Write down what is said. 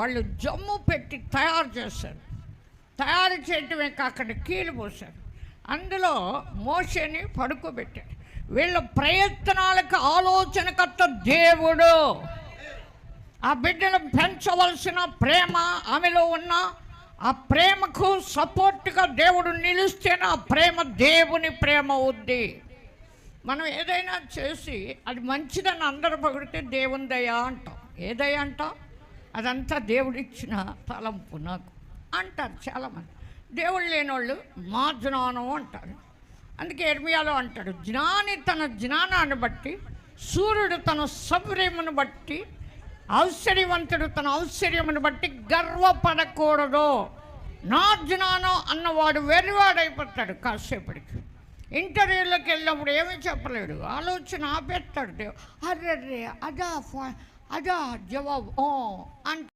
వాళ్ళు జమ్ము పెట్టి తయారు చేశారు. తయారు చేయటమే కాకుండా కీలు పోశారు. అందులో మోషని పడుకోబెట్టారు వీళ్ళ ప్రయత్నాలకు ఆలోచనకర్త దేవుడు. ఆ బిడ్డను పెంచవలసిన ప్రేమ ఆమెలో ఉన్న ఆ ప్రేమకు సపోర్ట్గా దేవుడు నిలిస్తేనే ఆ ప్రేమ దేవుని ప్రేమ ఉంది. మనం ఏదైనా చేసి అది మంచిదని అందరూ పగిడితే దేవుని దయ అంటాం. ఏదయ అంటాం? అదంతా దేవుడిచ్చిన తలంపు నాకు అంటారు చాలామంది. దేవుడు లేనోళ్ళు మా జ్ఞానం అంటారు. అందుకే ఎర్మియాలో అంటాడు జ్ఞాని తన జ్ఞానాన్ని బట్టి సూర్యుడు తన సౌర్యమును బట్టి ఔశ్వర్యవంతుడు తన ఔశ్వర్యమును బట్టి గర్వపడకూడదు. నా జ్ఞానం అన్నవాడు వెర్రివాడైపోతాడు కాసేపటికి. ఇంటర్వ్యూలోకి వెళ్ళినప్పుడు ఏమీ చెప్పలేడు ఆలోచన ఆపేస్తాడు దేవు అర్రే అదా ఫా- అదా జవాబు ఓ అంటే